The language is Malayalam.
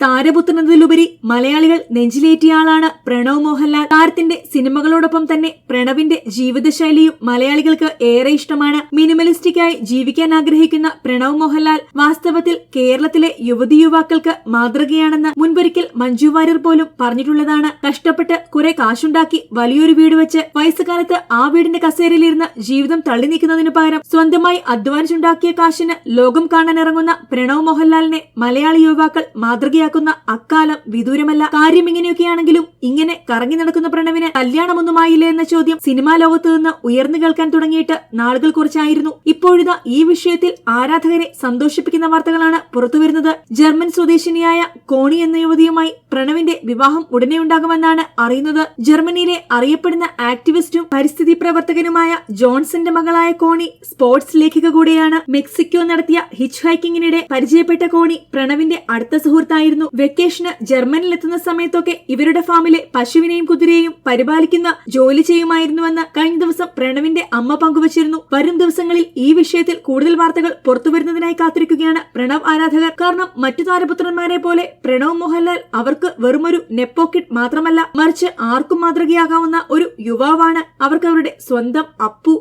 താരപുത്രനതിലുപരി മലയാളികൾ നെഞ്ചിലേറ്റിയയാളാണ് പ്രണവ് മോഹൻലാൽ. താരത്തിന്റെ സിനിമകളോടൊപ്പം തന്നെ പ്രണവിന്റെ ജീവിതശൈലിയും മലയാളികൾക്ക് ഏറെ ഇഷ്ടമാണ്. മിനിമലിസ്റ്റിക്കായി ജീവിക്കാൻ ആഗ്രഹിക്കുന്ന പ്രണവ് മോഹൻലാൽ വാസ്തവത്തിൽ കേരളത്തിലെ യുവതി യുവാക്കൾക്ക് മാതൃകയാണെന്ന് മുൻപൊരിക്കൽ മഞ്ജു വാര്യർ പോലും പറഞ്ഞിട്ടുള്ളതാണ്. കഷ്ടപ്പെട്ട് കുറെ കാശുണ്ടാക്കി വലിയൊരു വീട് വെച്ച് വയസ്സുകാലത്ത് ആ വീടിന്റെ കസേരയിലിരുന്ന് ജീവിതം തള്ളി നീക്കുന്നതിനു പകരം സ്വന്തമായി അധ്വാനിച്ചുണ്ടാക്കിയ കാശിന് ലോകം കാണാനിറങ്ങുന്ന പ്രണവ് മോഹൻലാലിനെ മലയാളി യുവാക്കൾ മാതൃകയാക്കുന്ന അക്കാലം വിദൂരമല്ല. കാര്യം ഇങ്ങനെയൊക്കെയാണെങ്കിലും ഇങ്ങനെ കറങ്ങി നടക്കുന്ന പ്രണവിന് കല്യാണമൊന്നുമായില്ലേ എന്ന ചോദ്യം സിനിമാ ലോകത്ത് നിന്ന് ഉയർന്നു കേൾക്കാൻ തുടങ്ങിയിട്ട് നാളുകൾ കുറച്ചായിരുന്നു. ഇപ്പോഴിതാ ഈ വിഷയത്തിൽ ആരാധകരെ സന്തോഷിപ്പിക്കുന്ന വാർത്തകളാണ് പുറത്തുവരുന്നത് ജർമ്മൻ സ്വദേശിനിയായ കോണി എന്ന യുവതിയുമായി പ്രണവിന്റെ വിവാഹം ഉടനെ ഉണ്ടാകുമെന്നാണ് അറിയുന്നത്. ജർമ്മനിയിലെ അറിയപ്പെടുന്ന ആക്ടിവിസ്റ്റും പരിസ്ഥിതി പ്രവർത്തകനുമായ ജോൺസന്റെ മകളായ കോണി സ്പോർട്സ് ലേഖിക കൂടെയാണ് മെക്സിക്കോ നടത്തിയ ഹിച്ച് ഹൈക്കിങ്ങിനിടെ പരിചയപ്പെട്ട കോണി പ്രണവിന്റെ അടുത്ത സുഹൃത്തായിരുന്നു. വെക്കേഷന് ജർമ്മനിലെത്തുന്ന സമയത്തൊക്കെ ഇവരുടെ ഫാമിലെ പശുവിനെയും കുതിരയെയും പരിപാലിക്കുന്ന ജോലി ചെയ്യുമായിരുന്നുവെന്ന് കഴിഞ്ഞ ദിവസം പ്രണവിന്റെ അമ്മ പങ്കുവച്ചിരുന്നു. വരും ദിവസങ്ങളിൽ ഈ വിഷയത്തിൽ കൂടുതൽ വാർത്തകൾ പുറത്തുവരുന്നതിനായി കാത്തിരിക്കുകയാണ് പ്രണവ് ആരാധകർ. കാരണം മറ്റു താരപുത്രന്മാരെ പോലെ പ്രണവ് മോഹൻലാൽ അവർക്ക് വെറുമൊരു നെപ്പോക്കിറ്റ് മാത്രമല്ല മറിച്ച് ആർക്കും മാതൃകയാകാവുന്ന ഒരു യുവാവാണ് അവർക്ക് അവരുടെ സ്വന്തം അപ്പു